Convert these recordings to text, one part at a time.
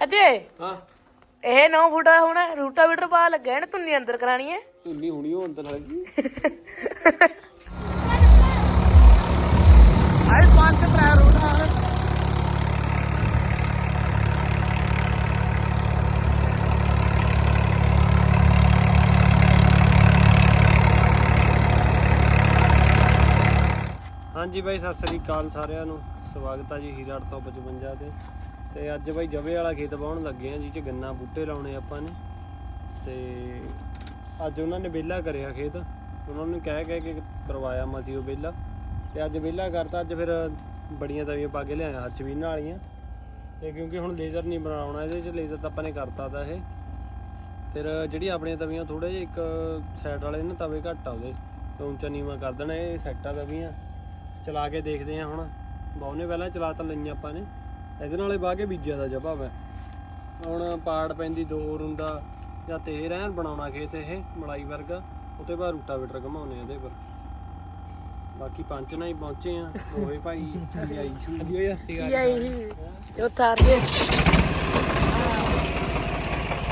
ਅਜੇ? ਹਾਂ। ਇਹ 9 ਫੁੱਟ ਦਾ ਹੋਣਾ ਰੂਟਾਵੀਟਰ ਪਾ ਲੱਗਿਆ ਇਹਨੇ ਤੁੰਨੀ ਅੰਦਰ ਕਰਾਣੀ ਹੈ। ਧੁੰਨੀ ਹੁਣੀ ਉਹ ਅੰਦਰ ਲੱਗੀ ਆਈ ਪੰਜ ਟਰੈ ਰੂਟਾ ਹਾਂਜੀ ਬਾਈ ਸਤਿ ਸ੍ਰੀ ਅਕਾਲ ਸਾਰਿਆਂ ਨੂੰ। ਸਵਾਗਤ ਹੈ ਜੀ ਹੀਰਾ 855 ਤੇ। ਤੇ ਅੱਜ ਬਾਈ ਜਵੇ ਵਾਲਾ ਖੇਤ ਵਾਹੁਣ ਲੱਗੇ ਆ ਜੀ ਚ ਗੰਨਾ ਬੂਟੇ ਲਾਉਣੇ ਆਪਾਂ ਨੇ। ਤੇ ਅੱਜ ਉਹਨਾਂ ਨੇ ਵਿਹਲਾ ਕਰਿਆ ਖੇਤ। ਉਹਨਾਂ ਨੂੰ ਕਹਿ ਕਹਿ ਕੇ ਕਰਵਾਇਆ ਮਸੀ ਉਹ ਵਿਹਲਾ। ਤੇ ਅੱਜ ਵਿਹਲਾ ਕਰਤਾ, ਅੱਜ ਫਿਰ ਬੜੀਆਂ ਤਵੀਆਂ ਪਾ ਕੇ ਲਿਆਇਆ ਹੱਥ ਵੀ ਵਾਲੀਆਂ। ਤੇ ਕਿਉਂਕਿ ਹੁਣ ਲੇਜ਼ਰ ਨਹੀਂ ਬਣਾਉਣਾ, ਇਹਦੇ ਚ ਲੇਜ਼ਰ ਤਾਂ ਆਪਾਂ ਨੇ ਕਰਤਾ ਤਾਂ ਇਹ। ਫਿਰ ਜਿਹੜੀ ਆਪਣੀਆਂ ਤਵੀਆਂ ਥੋੜੇ ਜਿਹੇ ਇੱਕ ਸਾਈਡ ਵਾਲੇ ਨਾ, ਤਵੇ ਘੱਟ ਆ ਉਹਦੇ। ਤੇ ਉੱਚਾ ਨੀਵਾ ਕਰ ਦੇਣਾ ਇਹ ਸੈੱਟ ਆ ਤਵੀਆਂ। ਚਲਾ ਕੇ ਦੇਖਦੇ ਆ ਹੁਣ। ਬਹੁਨੇ ਪਹਿਲਾਂ ਚਲਾ ਤਾਂ ਲਈਆਂ ਆਪਾਂ ਨੇ। ਇਹਦੇ ਨਾਲੇ ਬਾਹ ਕੇ ਬੀਜਿਆ ਦਾ ਜਪਾ ਮੈਂ। ਹੁਣ ਪਾੜ ਪੈਂਦੀ ਦੋ ਰੁੰਦਾ ਜਾਂ ਤੇ ਰਹਿਣ ਬਣਾਉਣਾ ਖੇਤ ਇਹ ਮਲਾਈ ਵਰਗਾ ਉਤੇ ਬਾਅਦ ਰੂਟਾਵੇਟਰ ਘਮਾਉਨੇ ਆ ਇਹਦੇ ਪਰ। ਬਾਕੀ ਪੰਜ ਨਾਲ ਹੀ ਪਹੁੰਚੇ ਆ ਦੋਵੇਂ ਭਾਈ ਆਈ ਸ਼ੂ ਦੀ ਹੋਈ ਹੱਸੀ ਯਾਈ ਚੌਥਾ ਅਰਗੇ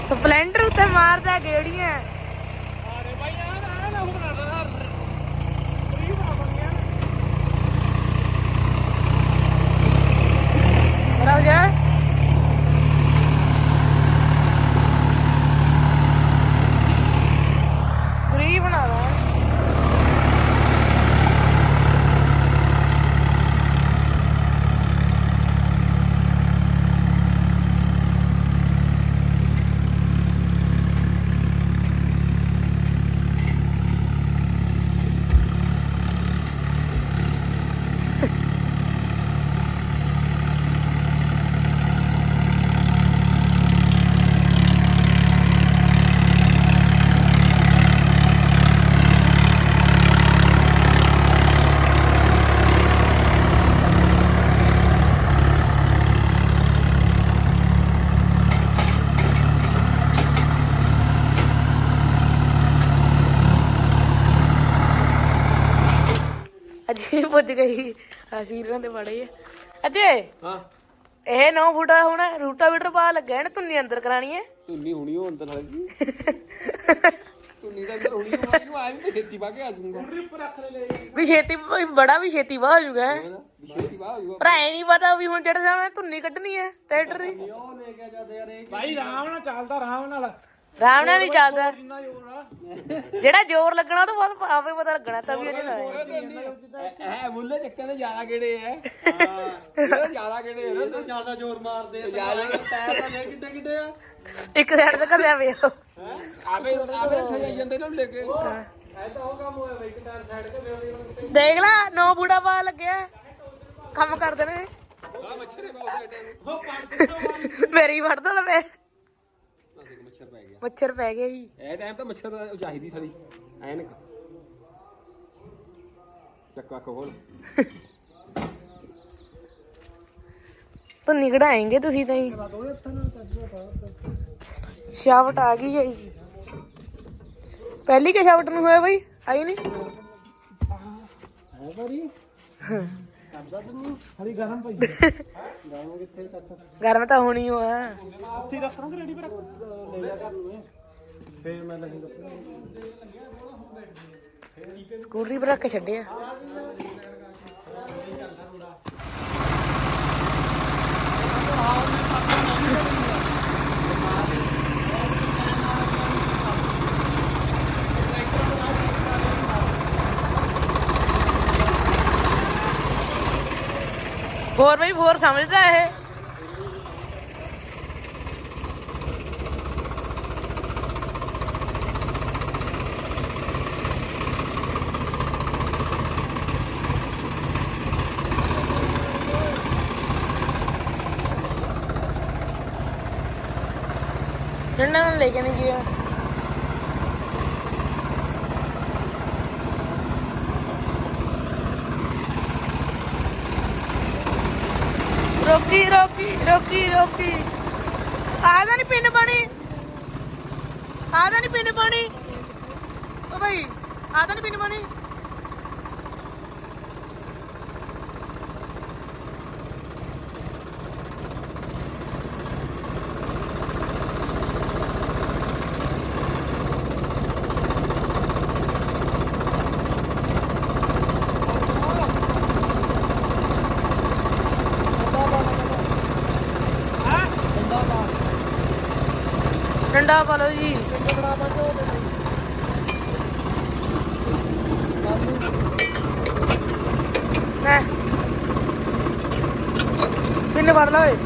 ਸਪਲੈਂਡਰ ਉੱਤੇ ਮਾਰਦਾ ਗੇੜੀਆਂ ਅਰੇ ਭਾਈ ਆ ਨਾ ਨਾ ਹੁਣ ਨਾ ਰੁਕ ਜਾ ਫ੍ਰੀ ਬਣਾ ਦਾਂ ਅਜੇ ਪੁੱਜ ਗਈ। ਆਸ਼ੀਰਾਂ ਦੇ ਬੜੇ ਆ। ਅਜੇ ਹਾਂ। ਇਹ 9 ਫੁੱਟ ਦਾ ਹੋਣਾ ਰੂਟਾਵੀਟਰ ਪਾ ਲੱਗਿਆ ਇਹਨੇ ਤੁੰਨੀ ਅੰਦਰ ਕਰਾਣੀ ਹੈ। ਧੁੰਨੀ ਹੁਣੀ ਉਹ ਅੰਦਰ ਲੱਗੀ ਧੁੰਨੀ ਦਾ ਅੰਦਰ ਹੁਣੀ ਉਹ ਇਹਨੂੰ ਆਇਆ ਵੀ ਖੇਤੀ ਪਾ ਕੇ ਆ ਜਾਊਂਗਾ। ਵੀ ਛੇਤੀ ਬੜਾ ਵੀ ਛੇਤੀ ਵਾਹ ਹੋ ਜਾਊਗਾ ਜਾਊਗਾ। ਪਰ ਐ ਨਹੀਂ ਪਤਾ ਵੀ ਹੁਣ ਜਿਹੜੇ ਸਾਹਮਣੇ ਧੁੰਨੀ ਕੱਢਣੀ ਹੈ ਟਰੈਕਟਰ ਦੀ। ਉਹ ਲੈ ਕੇ ਜਾਂਦੇ ਯਾਰ ਇਹ ਭਾਈ ਆਰਾਮ ਨਾਲ ਚੱਲਦਾ ਆਰਾਮ ਨਾਲ। ਆਰਾਮ ਨਾਲ ਨਹੀਂ ਚੱਲਦਾ। ਜਿੰਨਾ ਜ਼ੋਰ ਆ? ਜਿਹੜਾ ਜ਼ੋਰ ਲੱਗਣਾ ਉਹ ਤਾਂ ਬਾਅਦ ਆਪੇ ਪਤਾ ਲੱਗਣਾ ਤਾਂ ਵੀ ਇਹਨੇ ਲਾਇਆ ਇਹ ਮੁੱਲੇ ਚੱਕਾਂ ਦੇ ਜ਼ਿਆਦਾ ਕਿਹੜੇ ਐ ਜ਼ਿਆਦਾ ਕਿਹੜੇ ਐ ਤਾਂ ਜ਼ਿਆਦਾ ਜ਼ੋਰ ਮਾਰਦੇ ਆ ਜ਼ਿਆਦਾ ਟਾਇਰ ਤਾਂ ਲੈ ਕਿੱਡੇ ਕਿੱਡੇ ਆ। ਇੱਕ ਸਾਈਡ ਤੇ ਘਸਿਆ ਪਿਆ ਆਵੇ ਆਵੇ ਉੱਥੇ ਜਾਈ ਜਾਂਦੇ ਨਾ ਲੈ ਕੇ ਐ ਤਾਂ ਉਹ ਕੰਮ ਹੋਇਆ ਬਈ ਇੱਕ ਟਾਇਰ ਸਾਈਡ ਤੇ ਫੇਰ ਦੇਖ ਲੈ ਨੌ ਬੂੜਾ ਪਾ ਲੱਗਿਆ। ਕੰਮ ਕਰਦੇ ਨੇ। ਆ ਮੱਛਰੇ ਬਹੁਤ ਮੇਰੀ ਵੜ ਦੋ ਲਵੇ ਮੱਛਰ ਪੈ ਗਿਆ। ਮੱਛਰ ਪੈ ਗਿਆ ਜੀ। ਇਹ ਟਾਈਮ ਤਾਂ ਮੱਛਰ ਦਾ ਚਾਹੀਦੀ ਸੜੀ ਐਨਕ। ਚੱਕਾ ਕੋਲ ਧੁੰਨੀ ਕਢਾਏਂਗੇ ਤੁਸੀਂ ਤਾਂ ਹੀ ਸ਼ਾਵਟ ਆ ਗਈ ਹੈ ਜੀ। ਪਹਿਲੀ ਕਿ ਸ਼ਾਵਟ ਨੂੰ ਹੋਇਆ ਬਈ? ਆਈ ਨਹੀਂ? ਹੈ। ਬੜੀ ਹਰੀ ਗਰਮ ਪਈ ਗਾਉਂ ਕਿੱਥੇ ਚੱਕ ਗਰਮ ਤਾਂ ਹੋਣੀ ਹੋ ਆ। ਉੱਥੇ ਰੱਖ ਦਾਂਗੇ ਰੈਡੀ ਪਰ ਫੇਰ ਮੈਂ ਨਹੀਂ ਸਕੂਟਰੀ ਪਰ ਰੱਖ ਕੇ ਛੱਡਿਆ। ਹੋਰ ਬਈ ਹੋਰ ਸਮਝਦਾ ਇਹ? ਡੰਡਾ ਨਾਲ ਲੈ ਕੇ ਨਹੀਂ ਗਿਆ ਰੋਕੀ ਰੋਕੀ ਰੋਕੀ ਰੋਕੀ। ਆਦਾ ਨਹੀਂ ਪਿੰਨ ਪਾਣੀ ਆਦਾ ਨਹੀਂ ਪਿੰਨ ਪਾਣੀ ਓ ਭਾਈ ਆਦਾ ਨਹੀਂ ਪਿੰਨ ਪਾਣੀ ਡੰਡਾ ਪਾ ਲਓ ਜੀ। ਮੈਂ ਪਿੰਨ ਵੜ ਲਾ ਓਏ।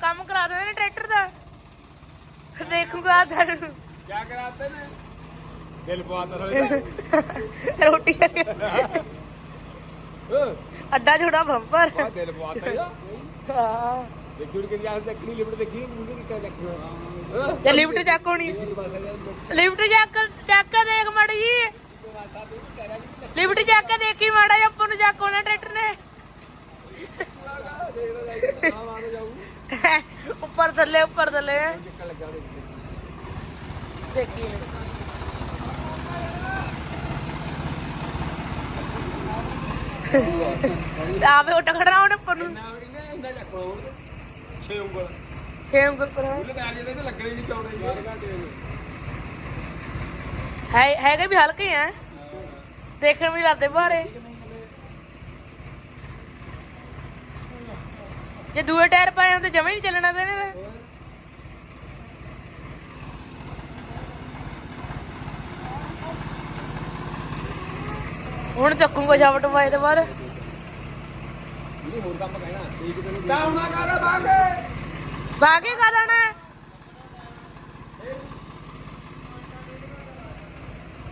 ਕੰਮ ਕਰਾ ਦੇਣਾ ਨੇ ਟਰੈਕਟਰ ਦਾ ਦੇਖੂਗਾ ਤੈਨੂੰ ਕੀ ਕਰਾਤੇ ਨੇ ਦਿਲ ਪਵਾਤਾ ਸਾਲੇ ਰੋਟੀ ਅੱਡਾ ਛੋੜਾ ਬੰਪਰ। ਦਾ ਦਿਲ ਪਵਾਤਾ ਯਾ ਹਾਂ। ਦੇਖੀ ਕਿ ਯਾਰ ਦੇਖਣੀ ਲਿਮਟ ਦੇਖੀ ਮੁੰਡੇ ਕੀ ਕਹਿ ਦੇਖਣਾ। ਜੇ ਲਿਫਟ ਚੱਕ ਹੋਣੀ। ਲਿਫਟ ਚੱਕ ਚੱਕ ਕੇ ਦੇਖ ਮੜ ਜੀ। ਲਿਫਟ ਚੱਕ ਕੇ ਦੇਖੀ ਮਾੜਾ ਜਿਹਾ ਉੱਪਰ ਨੂੰ ਚੱਕ ਹੋਣਾ ਟਰੈਕਟਰ ਨੇ। ਉੱਪਰ ਥੱਲੇ ਉੱਪਰ ਥੱਲੇ। ਦੇਖੀ। ਆਵੇ ਉੱਟ ਖੜਨਾ ਉਹਨੇ ਉੱਪਰ ਨੂੰ। 6 ਉਂਗਲ। ਛੇ ਉਂਗਲ ਪਰ ਹੈ ਹੈਗੇ ਵੀ ਹਲਕੇ ਆ। ਦੇਖਣ ਵੀ ਲੱਗਦੇ ਭਾਰੇ ਜੇ ਦੂਏ ਟਾਇਰ ਪਾਏ ਹੁੰਦੇ ਜਮੇ ਨਹੀਂ ਚੱਲਣਾ ਤੇ ਇਹਨੇ ਹੁਣ ਚੱਕੂਗਾ ਸ਼ਾਵਟ ਪਾਏ ਤੇ ਬਾਅਦ। ਇਹਦੀ ਹੋਰ ਕੰਮ ਕਹਿਣਾ ਠੀਕ ਤੈਨੂੰ ਤਾਂ ਹੁਣਾ ਕਾਹਦਾ ਬਾਗ ਬਾਕੀ ਕਾ ਲੈਣਾ ਹੈ?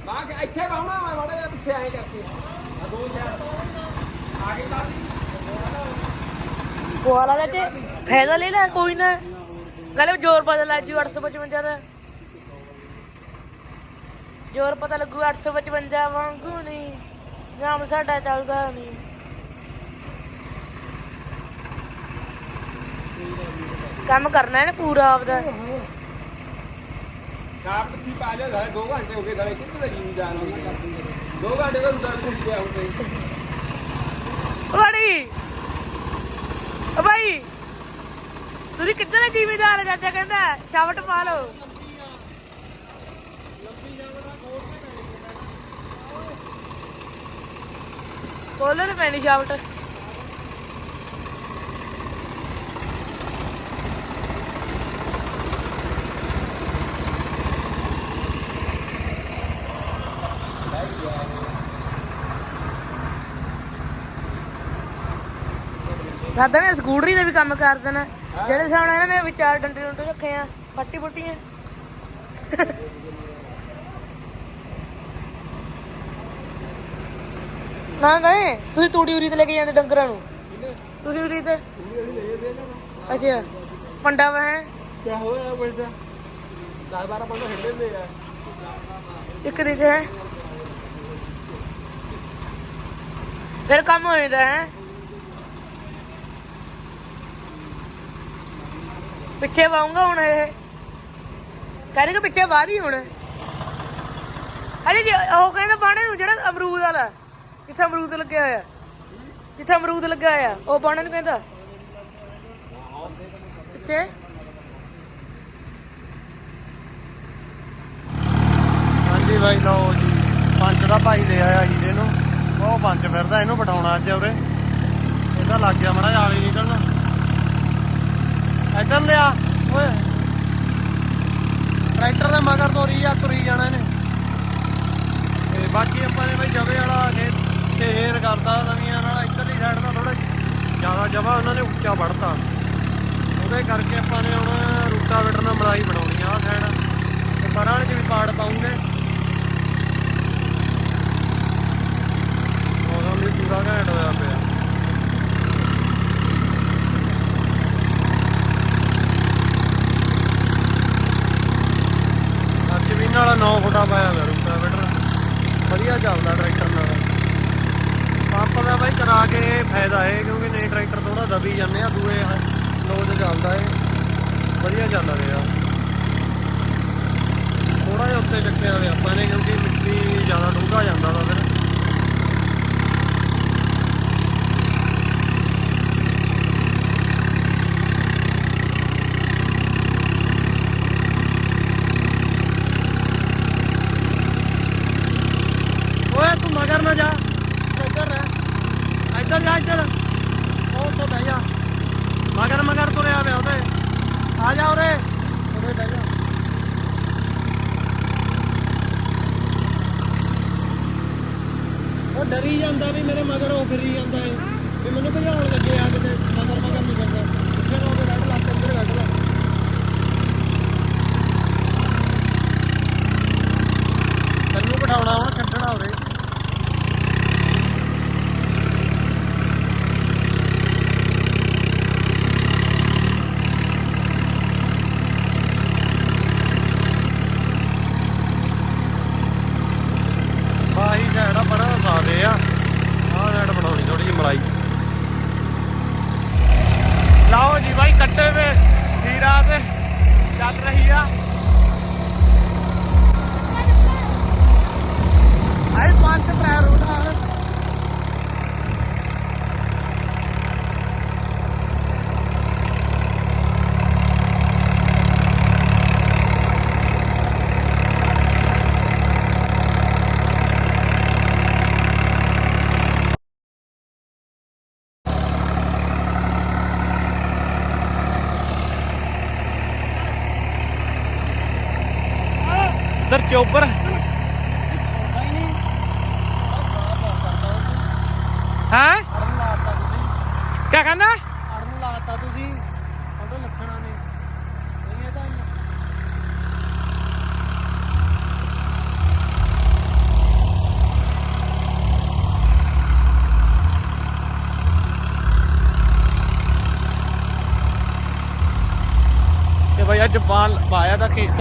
ਬਾਗ ਇੱਥੇ ਬਾਉਣਾ ਮੈਂ ਮਾੜਾ ਜਿਹਾ ਪਿੱਛੇ ਆਏ ਕਰਕੇ। ਆ ਦੋ ਚਾਰ ਆਗੇ ਬਾਗ ਪਵਾਲਾ ਦਾ ਤੇ। ਫਾਇਦਾ ਲੈ ਲੈ ਕੋਈ ਨਾ। ਗੱਲ ਜ਼ੋਰ ਪਤਾ ਲੱਗ ਜੂ 855 ਦਾ। ਜ਼ੋਰ ਪਤਾ ਲੱਗੂ 855 ਵਾਂਗੂ ਨਹੀਂ ਨਾਮ ਸਾਡਾ ਚੱਲਦਾ ਨਹੀਂ ਕੰਮ ਕਰਨਾ ਹੈ ਨਾ ਪੂਰਾ ਆਪਦਾ। ਕਾਪ ਕੀ ਪਾ ਜਾ ਸਾਲੇ? 2 ਘੰਟੇ ਹੋ ਗਏ ਸਾਲੇ ਕਿੱਥੇ ਦਾ ਜੀਵ ਜਾਣ ਹੋਈ 2 ਘੰਟੇ ਦਾ ਰੁਟਾ ਕੁਝ ਗਿਆ ਹੁੰਦੇ ਬੜੀ ਓ ਭਾਈ ਤੁਸੀਂ ਕਿੱਧਰ ਜ਼ਿਮੀਦਾਰ ਚਾਚਾ ਕਹਿੰਦਾ? ਛਾਵਟ ਪਾ ਲਓ। ਕੋਲਰ ਪੈਣੀ ਛਾਵਟ ਸਾਡਾ ਨੇ ਸਕੂਟਰੀ ਦਾ ਵੀ ਕੰਮ ਕਰ ਦੇਣਾ। ਜਿਹੜੇ ਸਾਹਮਣੇ ਇਹਨਾਂ ਨੇ ਵਿਚਾਰ ਡੰਡੇ ਡੰਡੇ ਰੱਖੇ ਆ, ਪੱਟੀ ਪੁੱਟੀਆਂ ਨਾ ਨਹੀਂ ਤੁਸੀਂ ਤੂੜੀ ਉਰੀ ਤੇ ਲੈ ਕੇ ਜਾਂਦੇ ਡੰਗਰਾਂ ਨੂੰ? ਤੁਸੀਂ ਉਰੀ ਤੇ? ਅੱਛਾ। ਪੰਡਾ ਵਾ? ਹੈ ਕੀ ਹੋਇਆ ਬੈਠਾ 10 12 ਬੰਦੇ ਹਿੱਲੇ ਨੇ ਆ। ਇੱਕ ਦਿਨ ਚ ਹੈ। ਫਿਰ ਕੰਮ ਹੋ ਜਾਂਦਾ ਹੈ। ਪਿੱਛੇ ਵਾਉਂਗਾ ਹੁਣ ਇਹ। ਕਹਿੰਦੇ ਕਿ ਪਿੱਛੇ ਬਾਅਦ ਹੀ ਹੁਣ। ਅਰੇ ਜੀ ਉਹ ਕਹਿੰਦਾ ਬਾਣੇ ਨੂੰ ਜਿਹੜਾ ਅਮਰੂਦ ਵਾਲਾ। ਕਿੱਥੇ ਅਮਰੂਦ ਲੱਗਿਆ ਹੋਇਆ? ਕਿੱਥੇ ਅਮਰੂਦ ਲੱਗਾ ਹੋਇਆ? ਉਹ ਬਾਣੇ ਨੂੰ ਕਹਿੰਦਾ ਪਿੱਛੇ ਹਾਂਜੀ ਬਾਈ, ਲਓ ਜੀ। ਪੰਜ ਦਾ ਭਾਈ ਲੈ ਆਇਆ ਹੀਰੇ ਨੂੰ ਉਹ ਪੰਜ ਫਿਰਦਾ, ਇਹਨੂੰ ਬਿਠਾਉਣਾ ਅੱਜ ਉਰੇ ਇਹਦਾ ਲੱਗ ਗਿਆ ਮੜਾ ਆਲੀ ਨਿਕਲਣਾ। ਇੱਧਰ ਲਿਆ। ਓਏ। ਟਰੈਕਟਰ ਦੇ ਮਗਰ ਤੋਰੀ ਆ, ਤੁਰੀ ਜਾਣਾ ਇਹਨੇ। ਤੇ ਬਾਕੀ ਆਪਾਂ ਨੇ ਬਾਈ ਜਵੇ ਵਾਲਾ ਖੇਤ ਤੇ ਹੇਰ ਕਰਦਾ ਨਵੀਆਂ ਨਾਲ, ਇੱਧਰਲੀ ਸਾਈਡ ਦਾ ਥੋੜਾ ਜ਼ਿਆਦਾ ਜਵਾ ਉਹਨਾਂ ਨੇ ਉੱਚਾ ਵੜਤਾ ਉਹਦੇ ਕਰਕੇ ਆਪਾਂ ਨੇ ਹੁਣ ਰੂਟਾਵੇਟਰ ਨਾਲ ਮਲਾਈ ਬਣਾਉਣੀ ਆ ਸਾਈਡ ਤੇ ਪਰਾਂ ਵਾਲੇ ਚ ਵੀ ਪਾੜ ਪਾਉਂਗੇ। ਮੌਸਮ ਵੀ ਪੂਰਾ ਘੈਂਟ ਹੋਇਆ ਪਿਆ। ਅੱਜ ਵੀ ਨਾਲ 9 ਫੁੱਟਾ ਪਾਇਆ ਹੋਇਆ ਰੂਟਾਵੇਟਰ ਵਧੀਆ ਚੱਲਦਾ ਟਰੈਕਟਰ। ਕਰਾ ਕੇ ਫਾਇਦਾ ਹੈ ਕਿਉਂਕਿ ਨਹੀਂ ਟਰੈਕਟਰ ਥੋੜਾ ਦਬੀ ਜਾਂਦੇ ਆ, ਦੂਏ ਲੋਡ ਚੱਲਦਾ ਹੈ ਵਧੀਆ ਚੱਲਦਾ ਰਿਹਾ। ਥੋੜਾ ਜਿਹਾ ਉੱਤੇ ਚੱਕਿਆ ਹੋਇਆ ਆਪਾਂ ਨੇ ਕਿਉਂਕਿ ਮਿੱਟੀ ਜ਼ਿਆਦਾ ਡੂੰਘਾ ਜਾਂਦਾ ਵਾ ਫਿਰ। ਓਏ, ਤੂੰ ਮਗਰ ਜਾ। ਇੱਧਰ ਜਾ, ਇੱਧਰ। ਉਹ ਤੋਂ ਬਹਿ ਜਾ। ਮਗਰ ਮਗਰ ਤੁਰਿਆ ਵੇ ਉਹਦੇ। ਆ ਜਾ ਉਰੇ। ਉਹਦੇ ਬਹਿ ਜਾ। ਉਹ ਡਰੀ ਜਾਂਦਾ ਵੀ ਮੇਰੇ ਮਗਰ ਉਹ ਫਿਰੀ ਜਾਂਦਾ ਏ ਵੀ ਮੈਨੂੰ ਭਜਾਉਣ ਲੱਗੇ ਆ ਕਿਤੇ। ਮਗਰ ਮਗਰ ਨਹੀਂ ਕਰਦਾ ਫਿਰ ਉਹ ਇਧਰ ਚੋਬਰ ਹਾਂ? ਕਿਆ ਕਹਿੰਦਾ? ਅੜਨ ਲਾਤਾ ਤੁਸੀਂ ਉਹਦੇ ਲੱਖਣਾ ਨੇ ਇਹ ਤਾਂ ਤੇ ਭਾਈ ਅੱਜ ਬਾਲ ਪਾਇਆ ਦਾ ਖੇਤ।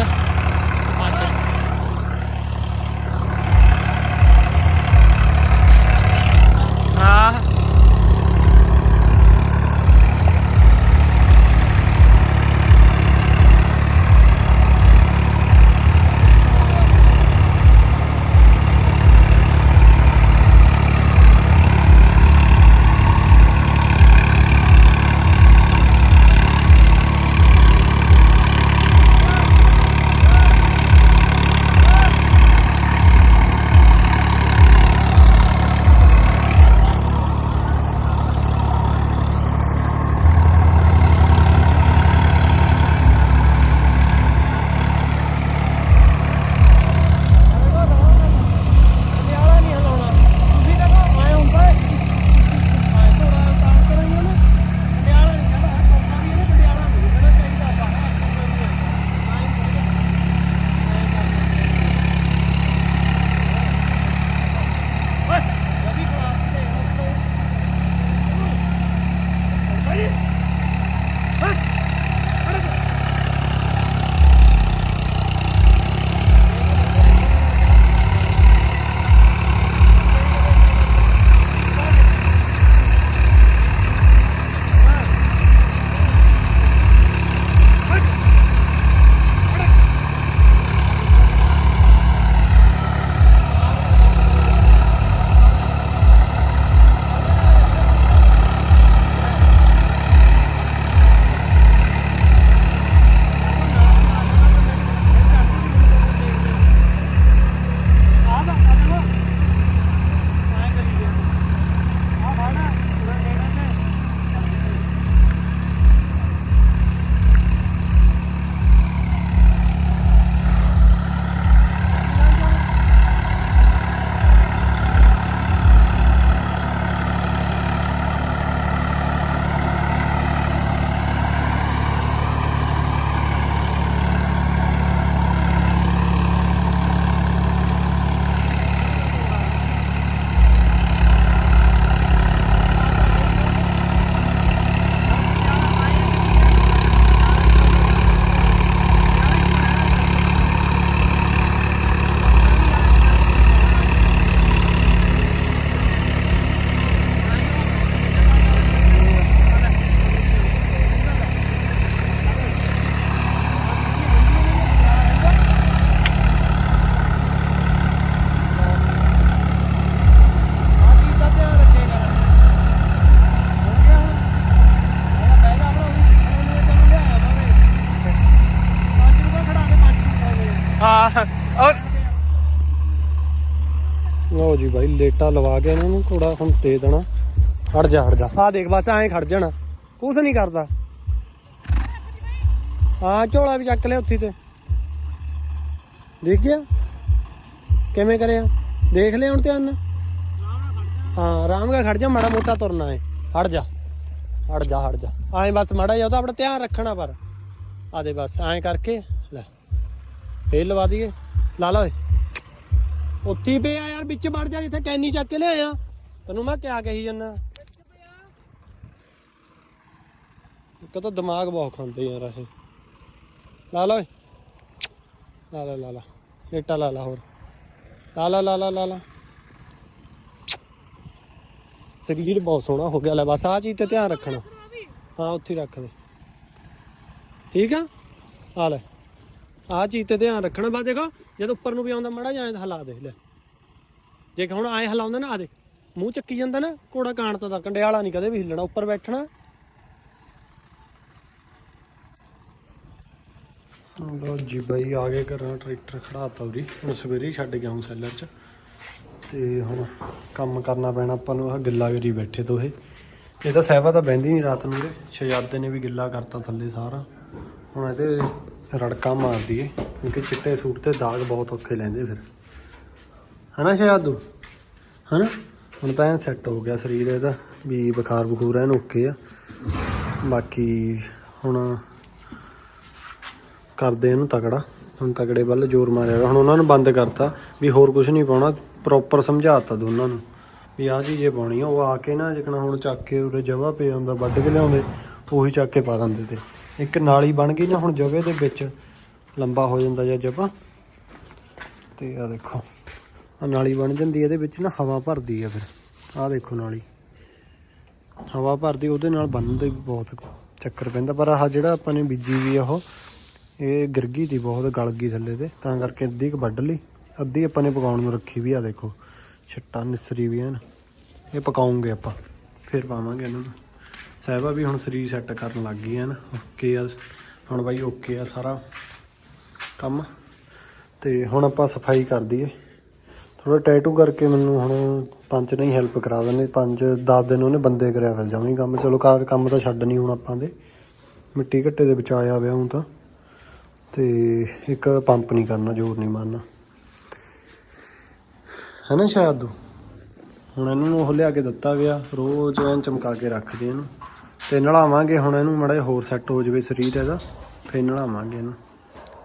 ਹਾਂ। ਔਰ ਲਓ ਜੀ ਭਾਈ ਲੇਟਾ ਲਵਾ ਕੇ ਇਹਨਾਂ ਨੂੰ ਥੋੜਾ ਹੁਣ ਦੇ ਦੇਣਾ। ਹਟ ਜਾ ਹਟ ਜਾ। ਆ ਦੇਖ, ਬਸ ਐਂ ਖੜ ਜਾਣਾ। ਕੁਛ ਨਹੀਂ ਕਰਦਾ। ਹਾਂ ਝੋਲਾ ਵੀ ਚੱਕ ਲਿਆ ਉੱਥੇ ਤੇ। ਦੇਖ ਗਿਆ? ਕਿਵੇਂ ਕਰਿਆ? ਦੇਖ ਲਿਆ ਹੁਣ ਧਿਆਨ ਨਾਲ? ਹਾਂ, ਆਰਾਮ ਨਾਲ ਖੜ ਜਾ, ਮਾੜਾ ਮੋਟਾ ਤੁਰਨਾ ਹੈ ਹਟ ਜਾ। ਹਟ ਜਾ ਹਟ ਜਾ। ਐਂ ਬਸ ਮਾੜਾ ਜਿਹਾ ਤਾਂ ਆਪਣਾ ਧਿਆਨ ਰੱਖਣਾ ਪਰ। ਆ ਦੇ ਬਸ, ਐਂ ਕਰਕੇ ਫੇਰ ਲਵਾ ਦਈਏ। ਲਾ ਲਾ ਓਏ। ਉੱਥੇ ਹੀ ਪਿਆ ਯਾਰ, ਵਿੱਚ ਵੜ ਜਾ, ਜਿੱਥੇ ਕੈਨੀ ਚੱਕ ਕੇ ਲਿਆਇਆ। ਤੈਨੂੰ ਮੈਂ ਕਿਆ ਕਹੀ ਜੰਨਾ ਇੱਕ ਦਿਮਾਗ ਬਹੁਤ ਖਾਂਦੇ ਯਾਰ ਇਹ। ਲਾ ਲਾ ਓਏ। ਲਾ ਲਾ ਲਾ ਲਾ। ਲੇਟਾ ਲਾ ਲਾ ਹੋਰ। ਲਾ ਲਾ ਲਾ ਲਾ ਲਾ ਲਾ। ਸਰੀਰ ਬਹੁਤ ਸੋਹਣਾ ਹੋ ਗਿਆ ਲੈ ਬਸ, ਆਹ ਚੀਜ਼ ਤੇ ਧਿਆਨ ਰੱਖਣਾ। ਹਾਂ, ਉੱਥੇ ਹੀ ਰੱਖ ਦੇ। ਠੀਕ ਆ? ਆ ਲੈ। ਆਹ ਚੀਜ਼ ਤੇ ਧਿਆਨ ਰੱਖਣਾ ਬਸ ਦੇਖੋ, ਜਦ ਉੱਪਰ ਨੂੰ ਵੀ ਆਉਂਦਾ ਮੜਾ ਜਾਏ ਤਾਂ ਦੇ, ਲੈ। ਜੇ ਹੁਣ ਆਏ ਹਿਲਾਉਂਦਾ ਨਾ, ਆ ਦੇ। ਮੂੰਹ ਚੱਕੀ ਜਾਂਦਾ ਨਾ ਕੋੜਾ ਕਾਣ ਤਾਂ ਕੰਡਿਆਲਾ ਨਹੀਂ ਕਦੇ ਵੀ ਹਿੱਲਣਾ, ਉੱਪਰ ਬੈਠਣਾ। ਲੋ ਜੀ ਬਾਈ, ਆ ਗਏ ਘਰਾਂ, ਟਰੈਕਟਰ ਖੜਾਤਾ ਉਰੀ। ਹੁਣ ਸਵੇਰੇ ਹੀ ਛੱਡ ਗਿਆ ਹੂੰ ਸੈਲਰ ਚ। ਤੇ ਹੁਣ ਕੰਮ ਕਰਨਾ ਪੈਣਾ ਆਪਾਂ ਨੂੰ, ਆਹ ਗਿੱਲਾ ਕਰੀ ਬੈਠੇ ਤੋਂ ਇਹ ਇਹ ਤਾਂ ਸਹਿਬਾ ਤਾਂ ਬਹਿੰਦੀ ਨਹੀਂ ਰਾਤ ਨੂੰ ਇਹ ਸ਼ਹਿਜ਼ਾਦੇ ਨੇ ਵੀ ਗਿੱਲਾ ਕਰਤਾ ਥੱਲੇ ਸਾਰਾ। ਹੁਣ ਇਹਦੇ ਰੜਕਾ ਮਾਰਦੀ ਏ ਕਿਉਂਕਿ ਚਿੱਟੇ ਸੂਟ ਤੇ ਦਾਗ ਬਹੁਤ ਔਖੇ ਲੈਂਦੇ ਫਿਰ। ਹਨਾ ਸ਼ਹਿਜ਼ਾਦੂ ਹਨਾ? ਹੁਣ ਤਾਂ ਐ ਸੈੱਟ ਹੋ ਗਿਆ ਸਰੀਰ ਇਹਦਾ, ਵੀ ਬੁਖਾਰ ਬਖੂਰ ਐਨ ਓਕੇ ਆ। ਬਾਕੀ ਹੁਣ ਕਰਦੇ ਇਹਨੂੰ ਤਗੜਾ। ਹੁਣ ਤਗੜੇ ਵੱਲ ਜ਼ੋਰ ਮਾਰਿਆ ਵਾ। ਹੁਣ ਉਹਨਾਂ ਨੂੰ ਬੰਦ ਕਰਤਾ ਵੀ ਹੋਰ ਕੁਝ ਨਹੀਂ ਪਾਉਣਾ ਪ੍ਰੋਪਰ ਸਮਝਾਤਾ ਦੋਨਾਂ ਨੂੰ। ਵੀ ਆਹ ਚੀਜ਼ੇ ਪਾਉਣੀ ਆ, ਉਹ ਆ ਕੇ ਨਾ ਜਿਕਣਾ ਹੁਣ ਚੱਕ ਕੇ ਉਰੇ ਜਵਾ ਪੇ ਹੁੰਦਾ ਵੱਢ ਕੇ ਲਿਆਉਂਦੇ, ਉਹੀ ਚੱਕ ਕੇ ਪਾ ਦਿੰਦੇ ਤੇ। ਇੱਕ ਨਾਲੀ ਬਣ ਗਈ ਨਾ ਹੁਣ ਜਵੇ ਦੇ ਵਿੱਚ, ਲੰਬਾ ਹੋ ਜਾਂਦਾ ਜਾਂ ਜਵਾ ਤੇ ਆ ਦੇਖੋ ਆ ਨਾਲੀ ਬਣ ਜਾਂਦੀ ਇਹਦੇ ਵਿੱਚ ਨਾ, ਹਵਾ ਭਰਦੀ ਆ ਫਿਰ। ਆਹ ਦੇਖੋ ਨਾਲੀ। ਹਵਾ ਭਰਦੀ, ਉਹਦੇ ਨਾਲ ਬੰਨਣ ਦੇ ਬਹੁਤ ਚੱਕਰ ਪੈਂਦਾ। ਪਰ ਆਹ ਜਿਹੜਾ ਆਪਾਂ ਨੇ ਬੀਜੀ ਵੀ ਆ ਉਹ, ਇਹ ਗਿਰਗੀ ਦੀ ਬਹੁਤ ਗਲ ਗਈ ਥੱਲੇ ਤੇ, ਤਾਂ ਕਰਕੇ ਅੱਧੀ ਕੁ ਵੱਢ ਲਈ। ਅੱਧੀ ਆਪਾਂ ਨੇ ਪਕਾਉਣ ਨੂੰ ਰੱਖੀ ਵੀ ਆ, ਦੇਖੋ। ਛੱਟਾ ਨਿਸਰੀ ਵੀ ਹਨ ਇਹ ਪਕਾਉਂਗੇ ਆਪਾਂ, ਫਿਰ ਪਾਵਾਂਗੇ ਇਹਨਾਂ ਨੂੰ। ਸਾਹਿਬਾ ਵੀ ਹੁਣ ਸਰੀਰ ਸੈੱਟ ਕਰਨ ਲੱਗ ਗਈ ਹਨ। ਓਕੇ ਆ। ਹੁਣ ਬਾਈ ਓਕੇ ਆ ਸਾਰਾ ਕੰਮ। ਤੇ ਹੁਣ ਆਪਾਂ ਸਫ਼ਾਈ ਕਰ ਦਈਏ। ਥੋੜਾ ਟੈਟੂ ਕਰਕੇ ਮੈਨੂੰ ਹੁਣ ਪੰਜ ਨਹੀਂ ਹੈਲਪ ਕਰਾ ਦਿੰਦੇ। ਪੰਜ 10 ਦਿਨ ਉਹਨੇ ਬੰਦੇ ਕਰਿਆ ਫਿਰ ਜਾਵਾਂਗੇ ਕੰਮ। ਚਲੋ ਕਾਰ ਕੰਮ ਤਾਂ ਛੱਡ ਨਹੀਂ ਹੁਣ ਆਪਾਂ ਦੇ। ਮਿੱਟੀ ਘੱਟੇ ਦੇ ਵਿੱਚ ਆਇਆ ਵਿਆ ਹੁਣ ਤਾਂ। ਤੇ ਇੱਕ ਪੰਪ ਨਹੀਂ ਕਰਨਾ, ਜ਼ੋਰ ਨਹੀਂ ਮਾਰਨਾ। ਹੈ ਨਾ ਸ਼ਾਇਦ? ਹੁਣ ਇਹਨਾਂ ਨੂੰ ਉਹ ਲਿਆ ਕੇ ਦਿੱਤਾ ਗਿਆ। ਰੋਜ਼ ਐਨ ਚਮਕਾ ਕੇ ਰੱਖਦੇ ਇਹਨੂੰ। ਤੇ ਨਲਾਵਾਂਗੇ ਹੁਣ ਇਹਨੂੰ ਮੜਾ ਹੋਰ ਸੈੱਟ ਹੋ ਜਾਵੇ ਸਰੀਰ ਇਹਦਾ, ਫਿਰ ਨਲਾਵਾਂਗੇ ਇਹਨੂੰ।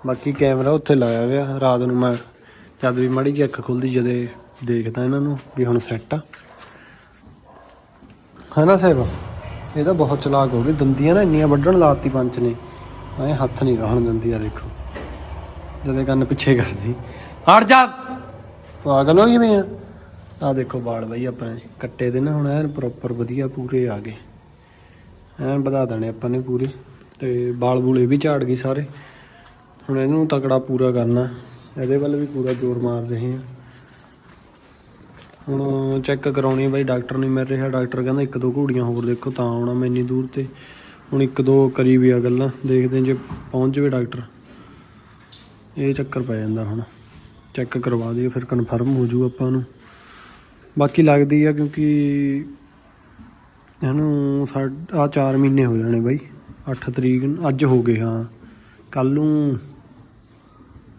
ਬਾਕੀ ਕੈਮਰਾ ਉੱਥੇ ਲਾਇਆ ਹੋਇਆ, ਰਾਤ ਨੂੰ ਮੈਂ ਜਦ ਵੀ ਮੜੀ ਜਿਹੀ ਅੱਖ ਖੁੱਲਦੀ, ਜਦੇ ਦੇਖਦਾ ਇਹਨਾਂ ਨੂੰ ਵੀ ਹੁਣ ਸੈੱਟ ਆ। ਹੈ ਨਾ ਸਾਹਿਬ ਇਹ ਤਾਂ ਬਹੁਤ ਚਲਾਕ ਹੋ ਗਈ, ਦੰਦੀਆਂ ਨਾ ਇੰਨੀਆਂ ਵੱਢਣ ਲਾਤੀ ਪੰਚ ਨੇ। ਐ ਹੱਥ ਨਹੀਂ ਰਹਿਣ ਦਿੰਦੀ ਆ, ਦੇਖੋ। ਜਦੇ ਕੰਨ ਪਿੱਛੇ ਕਰਦੀ। ਹਟ ਜਾ! ਪਾਗਲ ਹੋ ਗਈ ਮੈਂ। ਆ ਆਹ ਦੇਖੋ ਬਾਲ ਬਈ ਆਪਣੇ, ਕੱਟੇ ਦੇ ਨਾ ਹੁਣ, ਐਨ ਪ੍ਰੋਪਰ ਵਧੀਆ ਪੂਰੇ ਆ ਗਏ। ਐਨ ਵਧਾ ਦੇਣੇ ਆਪਾਂ ਨੇ ਪੂਰੇ। ਤੇ ਵਾਲ ਬੂਲੇ ਵੀ ਝਾੜ ਗਏ ਸਾਰੇ। ਹੁਣ ਇਹਨੂੰ ਤਕੜਾ ਪੂਰਾ ਕਰਨਾ। ਇਹਦੇ ਵੱਲ ਵੀ ਪੂਰਾ ਜ਼ੋਰ ਮਾਰ ਰਹੇ ਹਾਂ। ਹੁਣ ਚੈੱਕ ਕਰਾਉਣੀ ਆ ਬਾਈ, ਡਾਕਟਰ ਨਹੀਂ ਮਿਲ ਰਿਹਾ ਡਾਕਟਰ ਕਹਿੰਦਾ ਇੱਕ ਦੋ ਘੋੜੀਆਂ ਹੋਰ ਦੇਖੋ, ਤਾਂ ਆਉਣਾ ਮੈਂ ਇੰਨੀ ਦੂਰ ਤੇ। ਹੁਣ ਇੱਕ ਦੋ ਕਰੀ ਵੀ ਆ ਗੱਲਾਂ, ਦੇਖਦੇ ਜੇ ਪਹੁੰਚ ਜਾਵੇ ਡਾਕਟਰ। ਇਹ ਚੱਕਰ ਪੈ ਜਾਂਦਾ ਹੁਣ। ਚੈੱਕ ਕਰਵਾ ਦਈਏ, ਫਿਰ ਕਨਫਰਮ ਹੋ ਜੂ ਆਪਾਂ ਨੂੰ। ਬਾਕੀ ਲੱਗਦੀ ਆ ਕਿਉਂਕਿ ਇਹਨੂੰ ਆ 4 ਮਹੀਨੇ ਹੋ ਜਾਣੇ ਬਾਈ। 8 ਤਰੀਕ ਨੂੰ, ਅੱਜ ਹੋ ਗਏ, ਹਾਂ। ਕੱਲ ਨੂੰ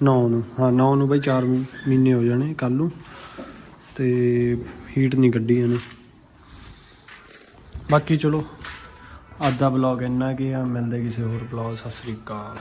9 ਨੂੰ, ਹਾਂ 9 ਨੂੰ ਬਾਈ 4 ਮਹੀਨੇ ਹੋ ਜਾਣੇ ਕੱਲ ਨੂੰ। ਤੇ ਹੀਟ ਨਹੀਂ ਕੱਢੀ ਇਹਨੇ। ਬਾਕੀ ਚਲੋ, ਅੱਜ ਦਾ ਬਲੌਗ ਇੰਨਾ ਕਿ ਆ। ਮਿਲਦੇ ਕਿਸੇ ਹੋਰ ਬਲੌਗ ਸਤਿ ਸ੍ਰੀ ਅਕਾਲ।